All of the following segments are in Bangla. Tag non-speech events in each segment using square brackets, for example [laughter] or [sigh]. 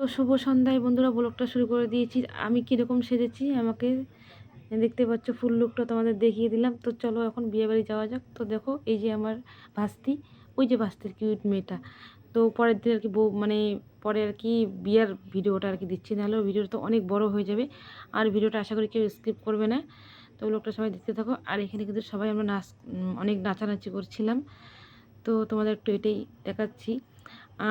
তো শুভ সন্ধ্যায় বন্ধুরা ব্লগটা শুরু করে দিয়েছি। আমি কীরকম সেজেছি আমাকে দেখতে পাচ্ছ ফুল লুকটা তোমাদের দেখিয়ে দিলাম। তো চলো এখন বিয়েবাড়ি যাওয়া যাক। তো দেখো, এই যে আমার ভাস্তি, ওই যে ভাস্তির কিউট মেয়েটা। তো পরের দিন আর কি বউ মানে পরে আর কি বিয়ের ভিডিওটা আর কি দিচ্ছি। নাহলে ভিডিওটা তো অনেক বড় হয়ে যাবে। আর ভিডিওটা আশা করি কেউ স্কিপ করবে না। তো লোকটা সবাই দেখতে থাকো। আর এখানে কিন্তু সবাই আমরা নাচ অনেক নাচানাচি করছিলাম। তো তোমাদের একটু এটাই দেখাচ্ছি।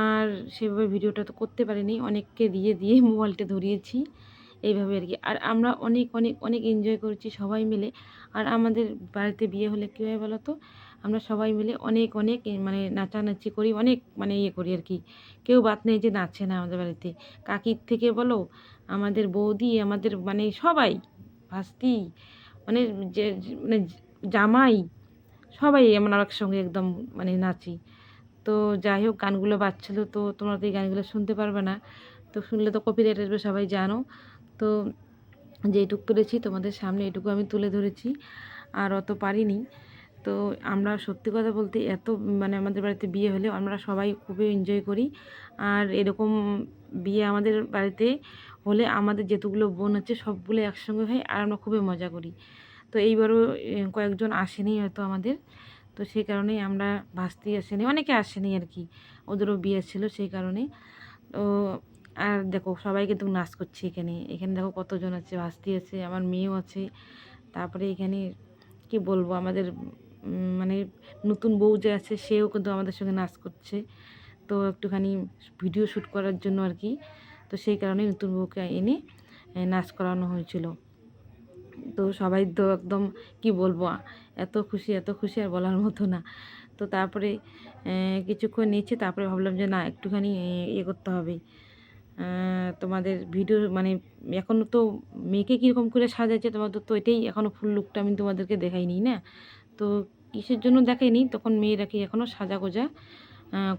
আর সেভাবে ভিডিওটা তো করতে পারিনি, অনেককে দিয়ে দিয়ে মোবাইলটা ধরিয়েছি, এইভাবে আর কি। আর আমরা অনেক অনেক অনেক এনজয় করেছি সবাই মিলে। আর আমাদের বাড়িতে বিয়ে হলে কী হয় বলো তো? আমরা সবাই মিলে অনেক অনেক মানে নাচানাচি করি, অনেক মানে ইয়ে করি আর কি। কেউ বাদ নেই যে নাচে না আমাদের বাড়িতে। কাকির থেকে বলো, আমাদের বৌদি, আমাদের মানে সবাই, ভাস্তি মানে যে মানে জামাই, সবাই আমরা একসঙ্গে একদম মানে নাচি। তো যাই হোক, গানগুলো বাজছিলো তো তোমরা তো এই গানগুলো শুনতে পারবে না। তো শুনলে তো কপি কপিরাইট আসবে, সবাই জানো। তো যেটুকু পেরেছি তোমাদের সামনে এটুকু আমি তুলে ধরেছি, আর অত পারিনি। তো আমরা সত্যি কথা বলতে এত মানে আমাদের বাড়িতে বিয়ে হলে আমরা সবাই খুবই এনজয় করি। আর এরকম বিয়ে আমাদের বাড়িতে হলে আমাদের যেতগুলো বোন আছে সবগুলো একসঙ্গে হয় আর আমরা খুবই মজা করি। তো এইবারও কয়েকজন আসেনি হয়তো আমাদের। তো সেই কারণেই আমরা ভাসতেই আসেনি। অনেকে আসেনি আর কি ওদেরও বিয়ে ছিল সেই কারণে তো আর দেখো, সবাই কিন্তু নাচ করছে এখানে। এখানে দেখো কতজন আছে ভাস্তি আছে, আমার মেয়েও আছে। তারপরে এখানে কি বলব, আমাদের মানে নতুন বউ যে আছে, সেও কিন্তু আমাদের সঙ্গে নাচ করছে। তো একটুখানি ভিডিও শ্যুট করার জন্য আর কি তো সেই কারণে নতুন বউকে এনে নাচ করানো হয়েছিল। তো সবাই তো একদম কি বলব, এত খুশি এত খুশি আর বলার মতো না। তো তারপরে কিছুক্ষণ নিচ্ছে, তারপরে ভাবলাম যে না, একটুখানি ইয়ে করতে হবে। তোমাদের ভিডিও মানে এখনও তো মেয়েকে কীরকম করে সাজাচ্ছে, তোমাদের তো এটাই এখনও ফুল লুকটা আমি তোমাদেরকে দেখাইনি, না? তো কিসের জন্য দেখাইনি, তখন মেয়েরা কি এখনও সাজা গোজা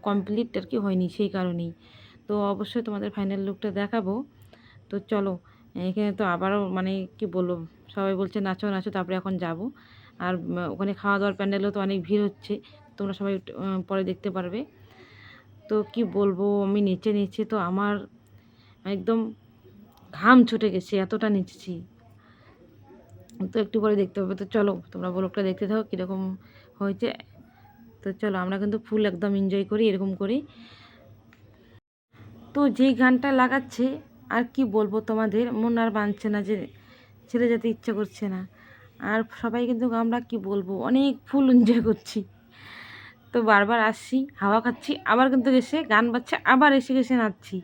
কমপ্লিট আর কি হয়নি সেই কারণেই। তো অবশ্যই তোমাদের ফাইনাল লুকটা দেখাবো। তো চলো, এখানে তো আবারও মানে কি বলব সবাই বলছে, নাচো নাচো, তারপরে এখন যাব। আর ওখানে খাওয়া দাওয়ার প্যান্ডেলও তো অনেক ভিড় হচ্ছে, তোমরা সবাই পরে দেখতে পারবে। তো কি বলব, আমি নেচে নেচে তো আমার একদম ঘাম ছুটে গেছে, এতটা নেচেছি। তো একটু পরে দেখতে হবে। তো চলো, তোমরা ব্লগটা দেখতে থাকো, কীরকম হয়েছে। তো চলো, আমরা কিন্তু ফুল একদম এনজয় করি, এরকম করি। তো যেই গানটা লাগাচ্ছে, আর কি বলব তোমাদের, মন আর বাঁধছে না যে ছেড়ে যেতে ইচ্ছে করছে না। আর সবাই কিন্তু আমরা কি বলব, অনেক ফুল এনজয় করছি। তো বারবার আসছি, হাওয়া খাচ্ছি, আবার কিন্তু এসে গান বাজছে, আবার এসে এসে নাচছি।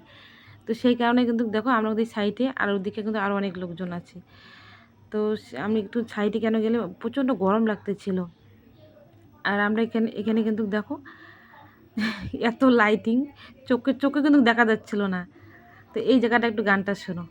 তো সেই কারণে কিন্তু দেখো আমরা ওদের সাইডে আর ওদিকে কিন্তু আরও অনেক লোকজন আছে। তো আমি একটু সাইডে কেন গেলে প্রচণ্ড গরম লাগতেছিল। আর আমরা এখানে এখানে কিন্তু দেখো এত লাইটিং চোখে চোখে কিন্তু দেখা যাচ্ছিল না। তো এই জায়গাটা একটু গানটা শোনো।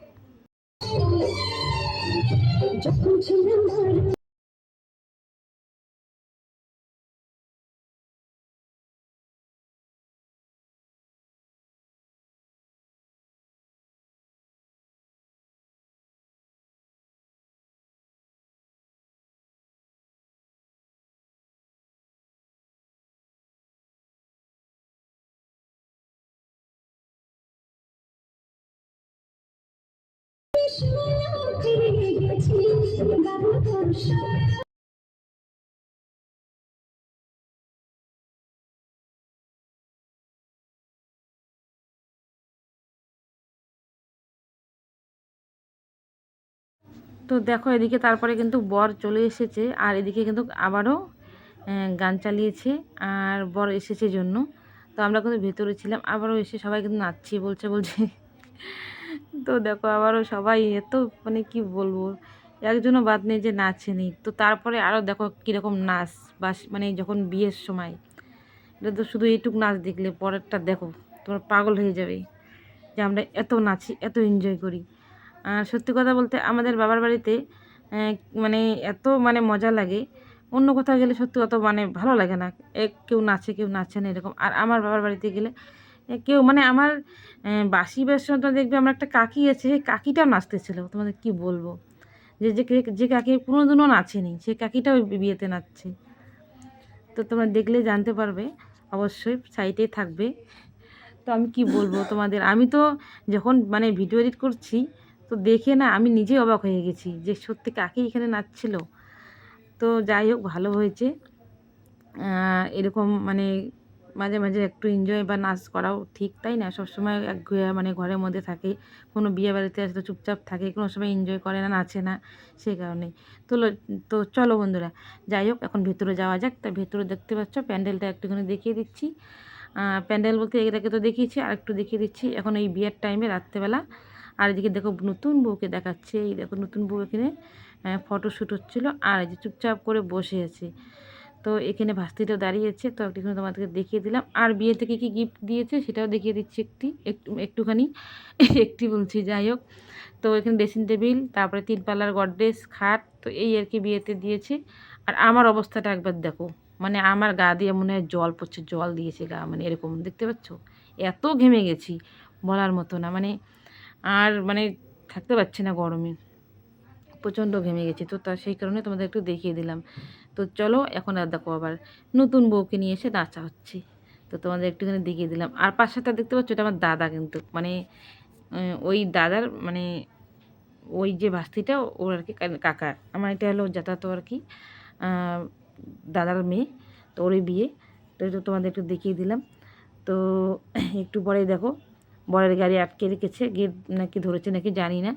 Sure. তো দেখো, এদিকে তারপরে কিন্তু বর চলে এসেছে, আর এদিকে কিন্তু আবারও গান চালিয়েছে আর বর এসেছে জন্য। তো আমরা কিন্তু ভেতরে ছিলাম, আবারও এসে সবাই কিন্তু নাচছি, বলছে বলছে। তো দেখো আবারও সবাই এত মানে কি বলব, একজনও বাদ নেই যে নাচেনি তো তারপরে আরও দেখো কীরকম নাচ বা মানে যখন বিয়ের সময়, এটা তো শুধু এইটুক নাচ দেখলে, পরেরটা দেখো তোমার পাগল হয়ে যাবে যে আমরা এত নাচি, এত এনজয় করি। আর সত্যি কথা বলতে আমাদের বাবার বাড়িতে মানে এত মানে মজা লাগে, অন্য কোথাও গেলে সত্যি অত মানে ভালো লাগে না। এক কেউ নাচে কেউ নাচে না এরকম। আর আমার বাবার বাড়িতে গেলে কেউ মানে আমার বাসি বেশটা দেখবে আমার একটা কাকি আছে, সেই কাকিটাও নাচতেছিল। তোমাদের কি বলব? যে যে কাকি কোনোদিনও নাচেনি সেই কাকিটাও বিয়েতে নাচছে। তো তোমরা দেখলে জানতে পারবে, অবশ্যই সাইটেই থাকবে। তো আমি কি বলব তোমাদের? আমি তো যখন মানে ভিডিও এডিট করছি, তো দেখে না আমি নিজেই অবাক হয়ে গেছি যে, সত্যি কাকি এখানে নাচছিল। তো যাই হোক, ভালো হয়েছে। এরকম মানে মাঝে মাঝে একটু এনজয় বা নাচ করাও ঠিক, তাই না? সবসময় এক মানে ঘরের মধ্যে থাকে, কোনো বিয়ে বাড়িতে আসলে চুপচাপ থাকে, কোনো সময় এনজয় করে না, নাচে না সেই কারণে তো তো চলো বন্ধুরা, যাই হোক, এখন ভেতরে যাওয়া যাক। তা ভেতরে দেখতে পাচ্ছ, প্যান্ডেলটা একটুখানি দেখিয়ে দিচ্ছি। প্যান্ডেল বলতে আগে তো দেখিয়েছি, আর একটু দেখিয়ে দিচ্ছি। এখন এই বিয়ের টাইমে রাত্রেবেলা। আর এদিকে দেখো, নতুন বউকে দেখাচ্ছে। এই দেখো, নতুন বউ এখানে ফটোশ্যুট হচ্ছিল। আর এই যে চুপচাপ করে বসে আছে। তো এখানে ভাস্তিটা দাঁড়িয়েছে, তো একটুখানি তোমাদেরকে দেখিয়ে দিলাম। আর বিয়ে থেকে কী গিফট দিয়েছে সেটাও দেখিয়ে দিচ্ছি একটি, একটু, একটুখানি। [laughs] একটি বলছি, যাই হোক। তো এখানে ড্রেসিং টেবিল তারপরে তিন পাল্লার গডরেজ, খাট, তো এই আর কি বিয়েতে দিয়েছে। আর আমার অবস্থাটা একবার দেখো মানে আমার গা দিয়ে মনে হয় জল পড়ছে, জল দিয়েছে গা মানে এরকম, দেখতে পাচ্ছ? এত ঘেমে গেছি, বলার মতো না মানে আর মানে থাকতে পারছি না গরমে। প্রচণ্ড ঘেমে গেছি, তো তা সেই কারণে তোমাদের একটু দেখিয়ে দিলাম। তো চলো এখন আর দেখো আবার নতুন বউকে নিয়ে এসে নাচা হচ্ছে। তো তোমাদের একটুখানি দেখিয়ে দিলাম। আর পাশেটা দেখতে পাচ্ছ, এটা আমার দাদা কিন্তু মানে ওই দাদার মানে ওই যে ভাস্তিটা, ওর আর কি কাকা, আমার এটা হলো যাতায়াত আর কি দাদার মেয়ে, তো ওরই বিয়ে। তো এটা তোমাদের একটু দেখিয়ে দিলাম। তো একটু পরে দেখো, বরের গাড়ি আটকে রেখেছে, গেট নাকি ধরেছে নাকি জানি না।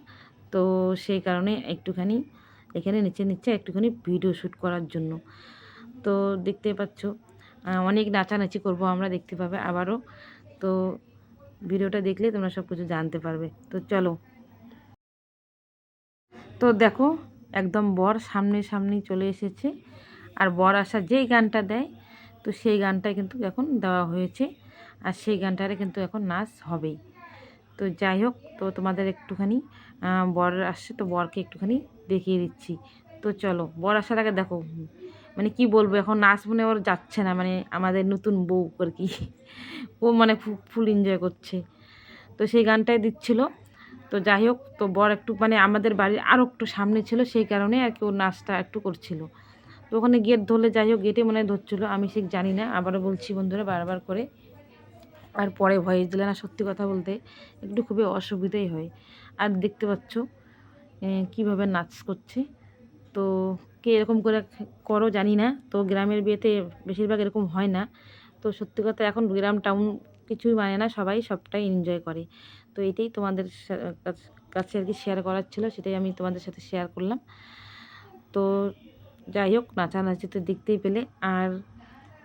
তো সেই কারণে একটুখানি এখানে নিচে নিচে একটুখানি ভিডিও শ্যুট করার জন্য। তো দেখতে পাচ্ছ অনেক নাচানাচি করব আমরা, দেখতে পাবে আবারও। তো ভিডিওটা দেখলে তোমরা সব কিছু জানতে পারবে। তো চলো। তো দেখো, একদম বর সামনে সামনেই চলে এসেছে। আর বর আসা যেই গানটা দেয়, তো সেই গানটাই কিন্তু এখন দেওয়া হয়েছে। আর সেই গানটারে কিন্তু এখন নাচ হবেই। তো যাই হোক, তো তোমাদের একটুখানি বর আসছে, তো বরকে একটুখানি দেখিয়ে দিচ্ছি। তো চলো, বর আসার আগে দেখো মানে কি বলব, এখন নাচ মনে ওর যাচ্ছে না মানে আমাদের নতুন বউ আর কি। ও মানে ফুল এনজয় করছে। তো সেই গানটাই দিচ্ছিল। তো যাই হোক, তো বর একটু মানে আমাদের বাড়ির আরও একটু সামনে ছিল, সেই কারণে আর কি ওর নাচটা একটু করছিল। তো ওখানে গেট ধরলে যাই হোক, গেটে মনে হয় ধরছিলো, আমি সে জানি না, আবারও বলছি বন্ধুরা বারবার করে। আর পরে ভয়েস দিলে না সত্যি কথা বলতে একটু খুবই অসুবিধাই হয়। আর দেখতে পাচ্ছ কীভাবে নাচ করছে? তো কে এরকম করে করো জানি না। তো গ্রামের বিয়েতে বেশিরভাগ এরকম হয় না। তো সত্যি কথা এখন গ্রাম, টাউন কিছুই মানে না, সবাই সবটাই এনজয় করে। তো এটাই তোমাদের কাছে আর কি শেয়ার করার ছিল, সেটাই আমি তোমাদের সাথে শেয়ার করলাম। তো যাই হোক, নাচানাচি তো দেখতেই পেলে। আর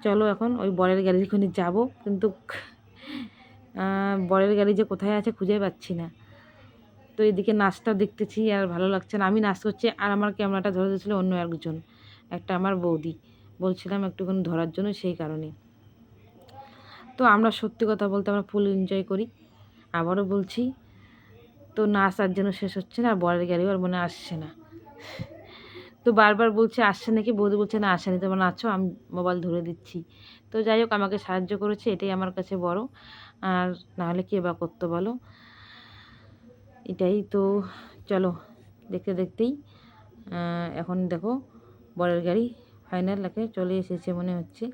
চলো এখন ওই বরের গাড়ির ওখানে যাব। কিন্তু বরের গাড়ি যে কোথায় আছে খুঁজে পাচ্ছি না। তো এদিকে নাচটা দেখতেছি আর ভালো লাগছে না। আমি নাচ করছি আর আমার ক্যামেরাটা ধরে দিয়েছিল অন্য একজন, একটা আমার বৌদি। বলছিলাম একটুখানি ধরার জন্য সেই কারণে। তো আমরা সত্যি কথা বলতে আমরা ফুল এনজয় করি। আবারও বলছি, তো নাচ আর যেন শেষ হচ্ছে না, আর বরের গাড়িও আর মনে আসছে না। তো বারবার বলছে, আসছে নাকি? বৌদি বলছে, না, আসেনি। তোমার নাচো, আমি মোবাইল ধরে দিচ্ছি। তো যাই হোক, আমাকে সাহায্য করেছে, এটাই আমার কাছে বড়। আর নাহলে কে বা করতো বলো? এটাই তো, চলো, দেখতে দেখতেই এখন দেখো, বরের গাড়ি ফাইনাল লাগে চলে এসেছে মনে হচ্ছে।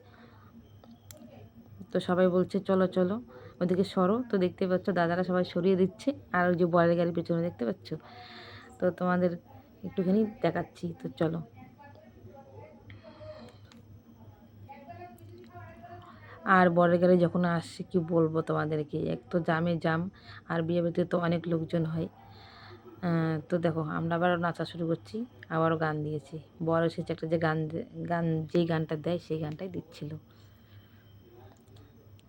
তো সবাই বলছে, চলো চলো। ওদিকে সরো, তো দেখতে পাচ্ছ দাদারা সবাই সরিয়ে দিচ্ছে, আর ওই যে বরের গাড়ির পেছনে দেখতে পাচ্ছ? তো তোমাদের একটুখানি দেখাচ্ছি, তো চলো। আর বরের গাড়ি যখন আসছে, কি বলব তোমাদেরকে? এক তো জামে জাম, আর বিয়ে বাড়িতে তো অনেক লোকজন হয়। তো দেখো, আমরা আবার নাচা শুরু করছি, আবারও গান দিয়েছি। বর এসেছে একটা যে গান গান, যেই গানটা দেয়, সেই গানটাই দিচ্ছিল।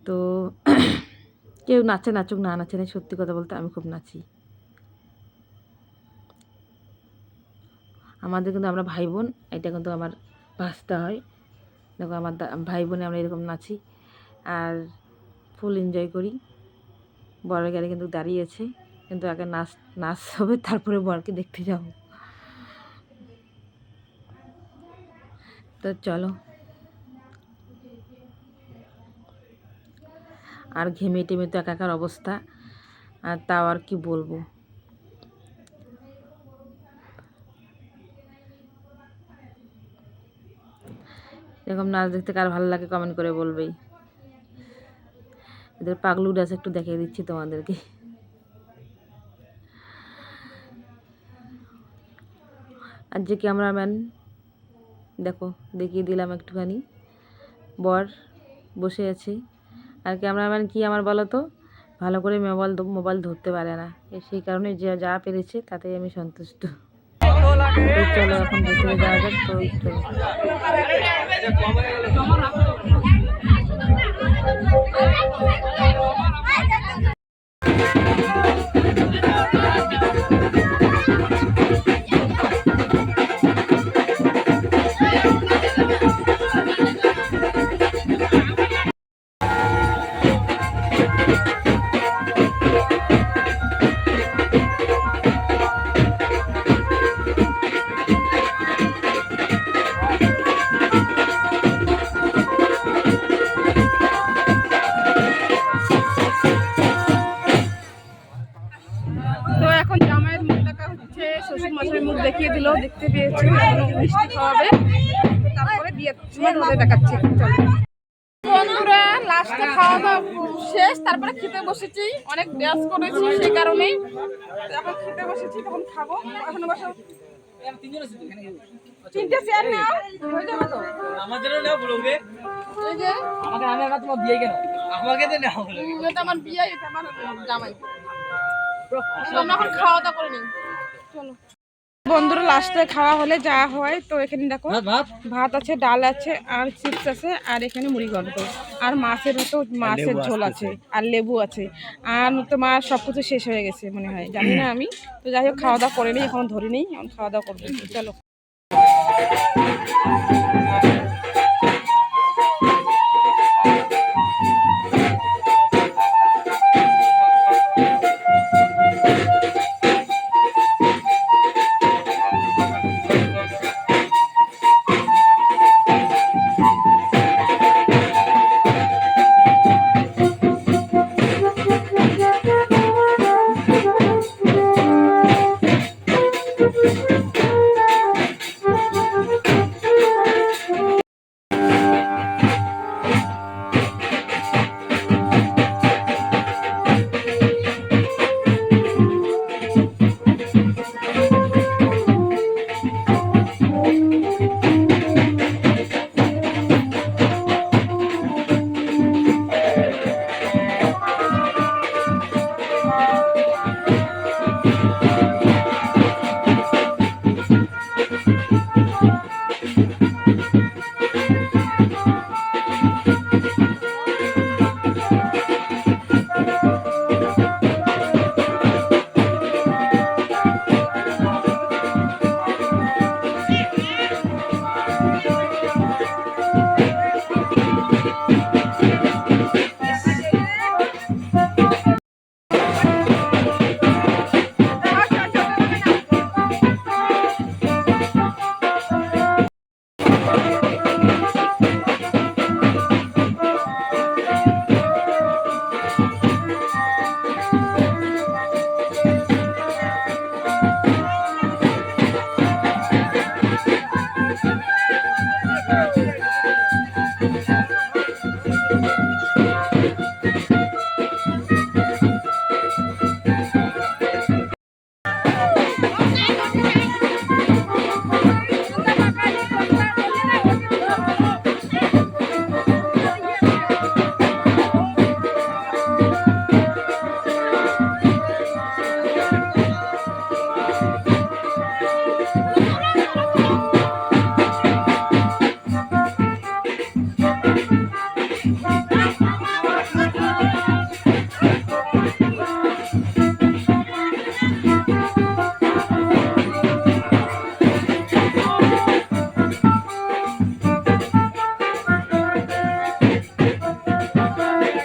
তো [clears throat] কেউ নাচে নাচুক, না নাচে না সত্যি কথা বলতে আমি খুব নাচি। আমাদের কিন্তু আমরা ভাই বোন, এটা কিন্তু আমার ভাসতে হয়। দেখো, আমার ভাই বোনে আমরা এরকম নাচি। আর ফুল এনজয় করি। বরের গাড়ি কিন্তু দাঁড়িয়েছে, কিন্তু আগে নাচ নাচ হবে, তারপরে বরকে দেখতে যাব। তো চলো। আর ঘেমে টেমে তো একাকার অবস্থা, আর তাও আর কি বলব। এরকম নাচ দেখতে কার ভালো লাগে কমেন্ট করে বলবেই। এদের পাগলু ডাস একটু দেখিয়ে দিচ্ছি তোমাদেরকে। আর যে ক্যামেরাম্যান, দেখো, দেখিয়ে দিলাম একটুখানি। বর বসে আছে। আর ক্যামেরাম্যান কি আমার বলো তো? ভালো করে মোবাইল মোবাইল ধরতে পারে না। সেই কারণে যে যা পেরেছে তাতেই আমি সন্তুষ্ট। চলো এখন ভেতরে যাওয়া যাক, তো চলো তো মিষ্টি খাওয়াবে তারপরে বিয়ের সময় দেখাচ্ছি। চলো। বন্ধুরা লাস্টে খাওয়া দাওয়া শেষ। তারপরে খেতে বসেছি। অনেক ব্যাস করেছি সেই কারণেই। এখন খেতে বসেছি তখন খাব। এখন বসে। তিনটে চেয়ার নাও। হয়ে যাবে তো? আমাদেরও নাও ব্লগে এই যে। আমাকে আমি আমার তোমার বিয়ে কেন? আমাকে তো নাও ব্লগে এটা আমার বিয়ে এটা আমার জামাই। তো এখন খাওয়া দাওয়া করে চলো। বন্ধুরা লাস্টে খাওয়া হলে যা হয় তো এখানে দেখো ভাত আছে ডাল আছে আর চিপস আছে আর এখানে মুড়ি গল্প আর মাছের হতো মাছের ঝোল আছে আর লেবু আছে। আর তোমার সব কিছু শেষ হয়ে গেছে মনে হয়। জানি না আমি। তো যাই হোক খাওয়া দাওয়া করে নিই এখন ধরে নিই। এখন খাওয়া দাওয়া করব। চলো।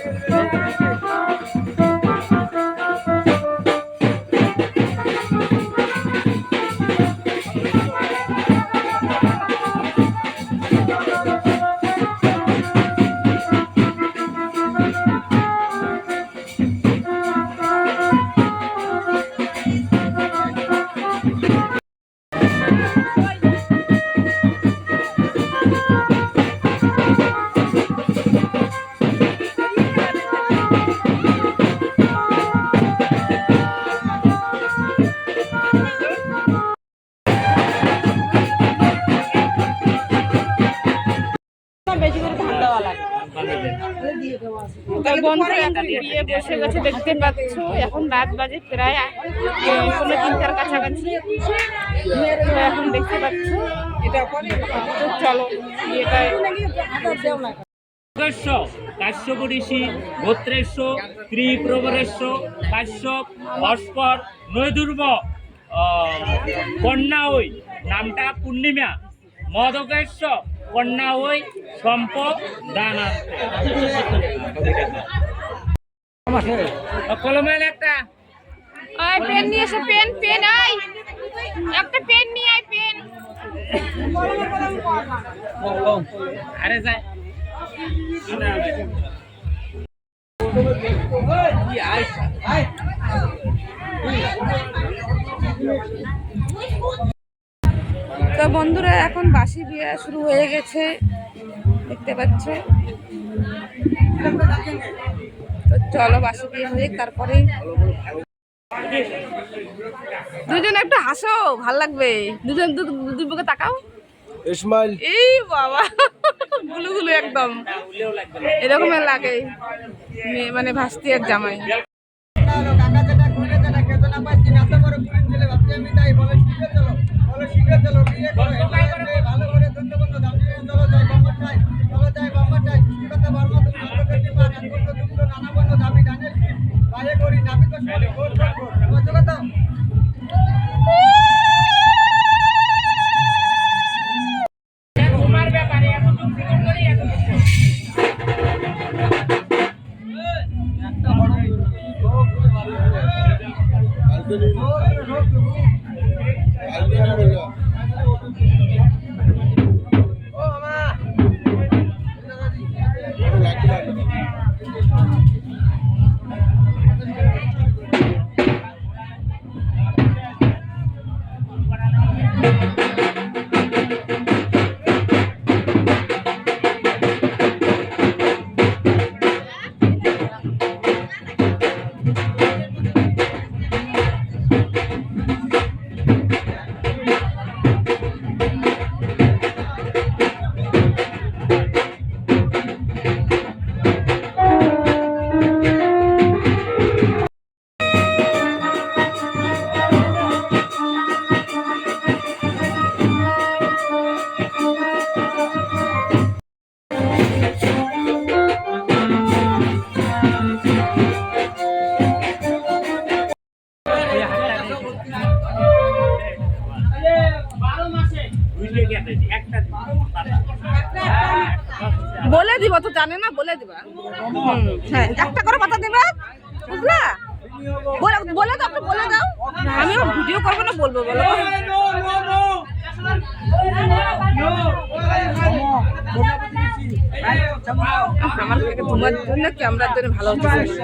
Thank [laughs] you. এখন বিয়ে গেছে দেখতে পাচ্ছ, এখন রাত বাজে প্রায় কোনো তিনটার কাছাকাছি। এখন দেখতে পাচ্ছ। তো চলো বিয়েটায় যোগেশ্ব কাশ্যপ ঋষি গোত্রেশ্ব, ত্রিপ্রবরেশ্ব, কাশ্যপ ভাস্কর নৈদুর্ব কন্যা ওই নামটা পূর্ণিমা, মদকেশ্ব কন্যা ওই সম্প দানা কলমের একটা। পেন নিয়ে এসে পেন পেন একটা পেন নিয়ে পেন। আরে যায় তো বন্ধুরা এখন বাসি বিয়ে শুরু হয়ে গেছে। দেখতে পাচ্ছ? তো চলো বাসি হয়ে তারপরে দুজন একটু হাসো ভালো লাগবে। দুজন দুই বুকে তাকাও। ইসমাইল। এই বাবা গুলু গুলু একদম। এরকমের লাগে। মেয়ে মানে ভাস্তি এক জামাই। তোমার বলে দিব তো জানে না বলে দিবা হুম, হ্যাঁ একটা করে পাতা দিবা বুঝলা বলে বলে দাও একটু বলে দাও আমি ভিডিও করব না বলব বলো আমার থেকে তোমার জন্য ক্যামেরার জন্য ভালো হচ্ছে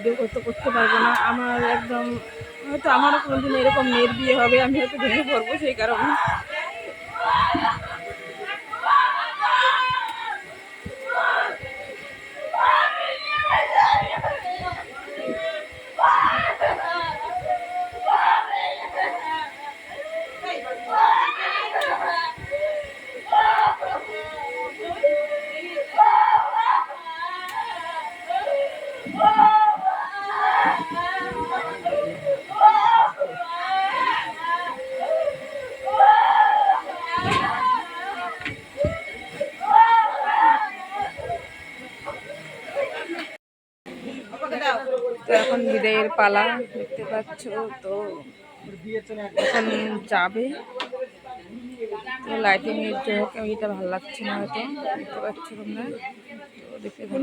ভিডিও করতে করতে পারব না। আমার একদম, হয়তো আমারও কোনোদিন এরকম মেয়ের বিয়ে হবে, আমি হয়তো ভেঙে পড়ব সেই কারণে। বিদায়ের পালা দেখতে পাচ্ছ তো এখন যাবে। তো লাইটিং এর জন্য এটা ভালো লাগছে না হয়তো দেখতে পাচ্ছ তোমরা। তো দেখতে থাকো।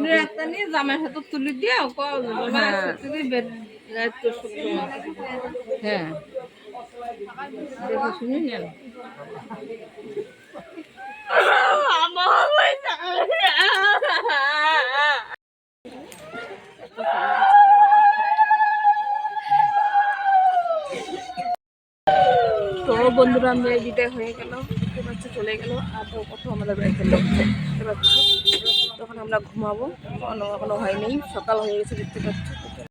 জামাই হাতে তুলি দিয়ে হ্যাঁ। হ্যাঁ। দেখে শুনে নেন তো বন্ধুরা আমরা বিদায় হয়ে গেল। পাচ্ছ, চলে গেল। আর কত আমাদের বাড়িতে লোক দেখতে তখন আমরা ঘুমাবো, এখনও এখনও হয়নি সকাল হয়ে গেছে, দেখতে পাচ্ছ।